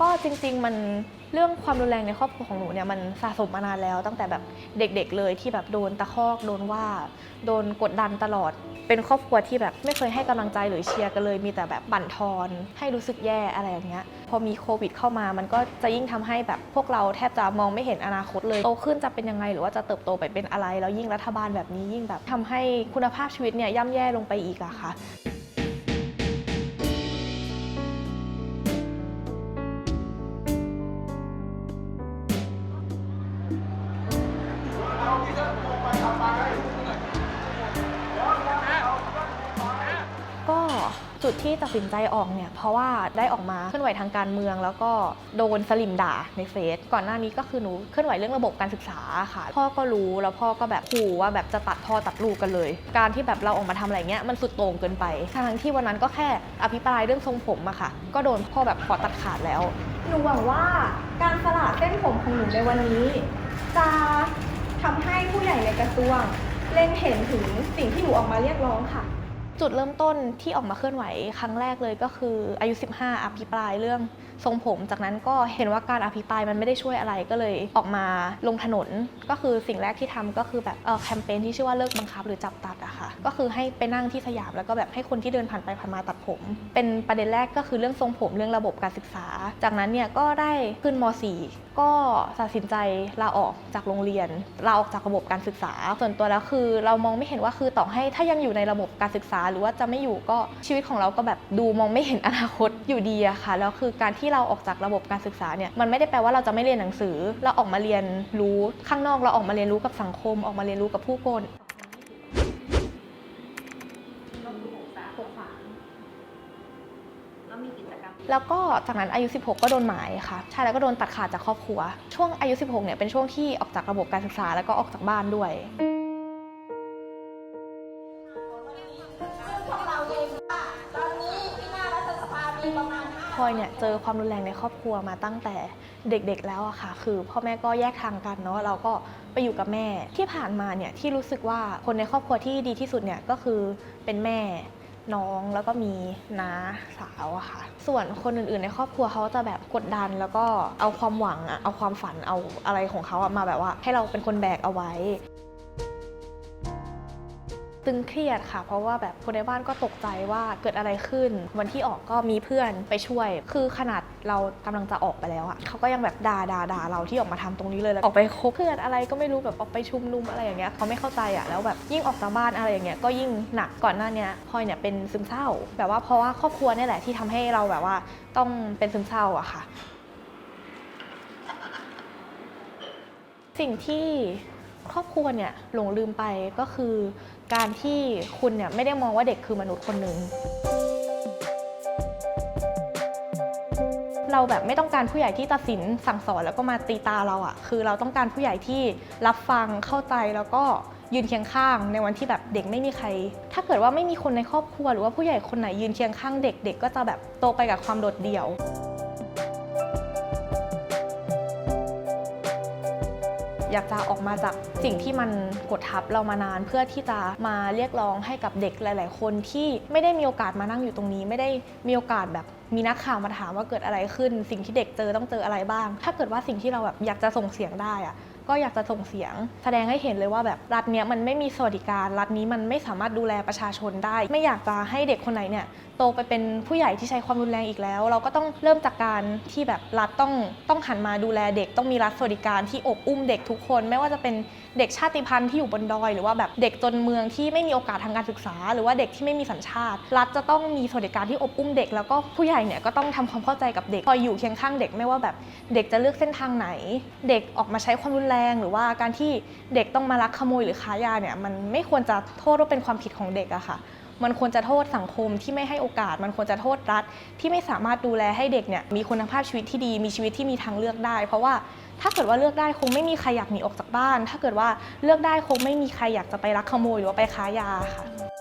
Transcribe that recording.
ก็จริง ๆ มันเรื่องความรุนแรงในครอบครัวของหนูเนี่ยมันสะสมมานานแล้วตั้งแต่แบบเด็กๆเลยที่แบบโดนตะคอกโดนว่า โดนกดดันตลอด เป็นครอบครัวที่แบบไม่เคยให้กำลังใจหรือเชียร์กันเลย มีแต่แบบบั่นทอน ให้รู้สึกแย่อะไรอย่างเงี้ยพอมีโควิดเข้ามามันก็จะยิ่งทำให้แบบพวกเราแทบจะมองไม่เห็นอนาคตเลยโตขึ้นจะเป็นยังไงหรือว่าจะเติบโตไปเป็นอะไร แล้วยิ่งรัฐบาลแบบนี้ยิ่งแบบทำให้คุณภาพชีวิตเนี่ยย่ำแย่ลงไปอีกอะค่ะ จุดที่ตัดสินใจออกเนี่ยเพราะว่าได้ออกมาเคลื่อนไหวทางการเมือง แล้วก็โดนสลิมด่าในเฟซก่อนหน้านี้ก็คือหนูเคลื่อนไหวเรื่องระบบการศึกษาค่ะ พ่อก็รู้แล้วพ่อก็แบบขู่ว่าแบบจะตัดพ่อตัดลูกกันเลย การที่แบบเราออกมาทำอะไรเงี้ยมันสุดโต่งเกินไปทั้งที่วันนั้นก็แค่อภิปรายเรื่องทรงผมอะค่ะ ก็โดนพ่อแบบขอตัดขาดแล้วหนูหวังว่าการสละเส้นผมของหนูในวันนี้ จะทำให้ผู้ใหญ่ในกระทรวงเล็งเห็นถึงสิ่งที่หนูออกมาเรียกร้องค่ะ จุดเริ่มต้นที่ออกมาเคลื่อนไหวครั้งแรกเลยก็คืออายุ 15 อภิปรายเรื่องทรงผม จากนั้นก็เห็นว่าการอภิปรายมันไม่ได้ช่วยอะไรก็เลยออกมาลงถนน ก็คือสิ่งแรกที่ทำก็คือแบบเออแคมเปญที่ชื่อว่าเลิกบังคับหรือจับตัดอะค่ะ ก็คือให้ไปนั่งที่สยามแล้วก็แบบให้คนที่เดินผ่านไปผ่านมาตัดผม เป็นประเด็นแรกก็คือเรื่องทรงผมเรื่องระบบการศึกษา จากนั้นเนี่ยก็ได้ขึ้นม .4 ก็ตัดสินใจลาออกจากโรงเรียนลาออกจากระบบการศึกษา ส่วนตัวแล้วคือ เรามองไม่เห็นว่าคือต่อให้ถ้ายังอยู่ในระบบการศึกษาหรือว่าจะไม่อยู่ก็ชีวิตของเราก็แบบดูมองไม่เห็นอนาคตอยู่ดีอะค่ะแล้วคือการที่เราออกจากระบบการศึกษาเนี่ยมันไม่ได้แปลว่าเราจะไม่เรียนหนังสือ เราออกมาเรียนรู้ข้างนอกเราออกมาเรียนรู้กับสังคม ออกมาเรียนรู้กับผู้คนแล้วก็จากนั้นอายุ 16 ก็โดนหมายค่ะ ใช่แล้วก็โดนตัดขาดจากครอบครัว ช่วงอายุ 16 เนี่ยเป็นช่วงที่ออกจากระบบการศึกษาแล้วก็ออกจากบ้านด้วย พลอยเนี่ยเจอความรุนแรงในครอบครัวมาตั้งแต่เด็กๆแล้วอะค่ะ คือพ่อแม่ก็แยกทางกันเนาะเราก็ไปอยู่กับแม่ที่ผ่านมาเนี่ยที่รู้สึกว่าคนในครอบครัวที่ดีที่สุดเนี่ยก็คือเป็นแม่น้องแล้วก็มีน้าสาวอะค่ะ ส่วนคนอื่นๆในครอบครัวเขาจะแบบกดดัน แล้วก็เอาความหวังอะเอาความฝันเอาอะไรของเขาอะมาแบบว่า ให้เราเป็นคนแบกเอาไว้ ตึงเครียดค่ะ เพราะว่าแบบคนในบ้านก็ตกใจว่าเกิดอะไรขึ้น วันที่ออกก็มีเพื่อนไปช่วย คือขนาดเรากำลังจะออกไปแล้วอะเขาก็ยังแบบด่าด่าด่าเราที่ออกมาทำตรงนี้เลยแล้วออกไปคบเพื่อนอะไรก็ไม่รู้แบบออกไปชุมนุมอะไรอย่างเงี้ยเขาไม่เข้าใจอะแล้วแบบยิ่งออกจากบ้านอะไรอย่างเงี้ยก็ยิ่งหนักก่อนหน้านี้พลอยเนี่ยเป็นซึมเศร้า แบบว่าเพราะว่าครอบครัวนี่แหละที่ทำให้เราแบบว่าต้องเป็นซึมเศร้าอะค่ะ สิ่งที่ ครอบครัวเนี่ยหลงลืมไปก็คือการที่คุณเนี่ยไม่ได้มองว่าเด็กคือมนุษย์คนหนึ่งเราแบบไม่ต้องการผู้ใหญ่ที่ตัดสินสั่งสอนแล้วก็มาตีตาเราอะคือเราต้องการผู้ใหญ่ที่รับฟังเข้าใจแล้วก็ยืนเคียงข้างในวันที่แบบเด็กไม่มีใคร ถ้าเกิดว่าไม่มีคนในครอบครัว หรือว่าผู้ใหญ่คนไหนยืนเคียงข้างเด็กเด็กก็จะแบบโตไปกับความโดดเดี่ยว อยากจะออกมาจากสิ่งที่มันกดทับเรามานาน เพื่อที่จะมาเรียกร้องให้กับเด็กหลาย ๆ คนที่ไม่ได้มีโอกาสมานั่งอยู่ตรงนี้ ไม่ได้มีโอกาสแบบมีนักข่าวมาถามว่าเกิดอะไรขึ้น สิ่งที่เด็กเจอต้องเจออะไรบ้าง ถ้าเกิดว่าสิ่งที่เราแบบอยากจะส่งเสียงได้อะ ก็อยากจะส่งเสียง แสดงให้เห็นเลยว่าแบบรัฐเนี้ยมันไม่มีสวัสดิการ รัฐนี้มันไม่สามารถดูแลประชาชนได้ ไม่อยากจะให้เด็กคนไหนเนี่ยโตไปเป็นผู้ใหญ่ที่ใช้ความรุนแรงอีกแล้ว เราก็ต้องเริ่มจากการที่แบบรัฐต้องต้องหันมาดูแลเด็กต้องมีรัฐสวัสดิการที่อบอุ้มเด็กทุกคน ไม่ว่าจะเป็นเด็กชาติพันธุ์ที่อยู่บนดอย หรือว่าแบบเด็กจนเมืองที่ไม่มีโอกาสทางการศึกษา หรือว่าเด็กที่ไม่มีสัญชาติ รัฐจะต้องมีสวัสดิการที่อบอุ้มเด็ก แล้วก็ผู้ใหญ่เนี่ยก็ต้องทำความเข้าใจกับเด็กคอยอยู่เคียงข้างเด็กไม่ว่าแบบเด็กจะเลือกเส้นทางไหน เด็กออกมาใช้ความรุนแรงหรือว่าการที่เด็กต้องมาลักขโมยหรือค้ายาเนี่ยมันไม่ควรจะโทษว่าเป็นความผิดของเด็กอะค่ะ มันควรจะโทษสังคมที่ไม่ให้โอกาส มันควรจะโทษรัฐ ที่ไม่สามารถดูแลให้เด็กเนี่ยมีคุณภาพชีวิตที่ดีมีชีวิตที่มีทางเลือกได้ เพราะว่าถ้าเกิดว่าเลือกได้คงไม่มีใครอยากหนีออกจากบ้าน ถ้าเกิดว่าเลือกได้คงไม่มีใครอยากจะไปลักขโมยหรือว่าไปค้ายาค่ะ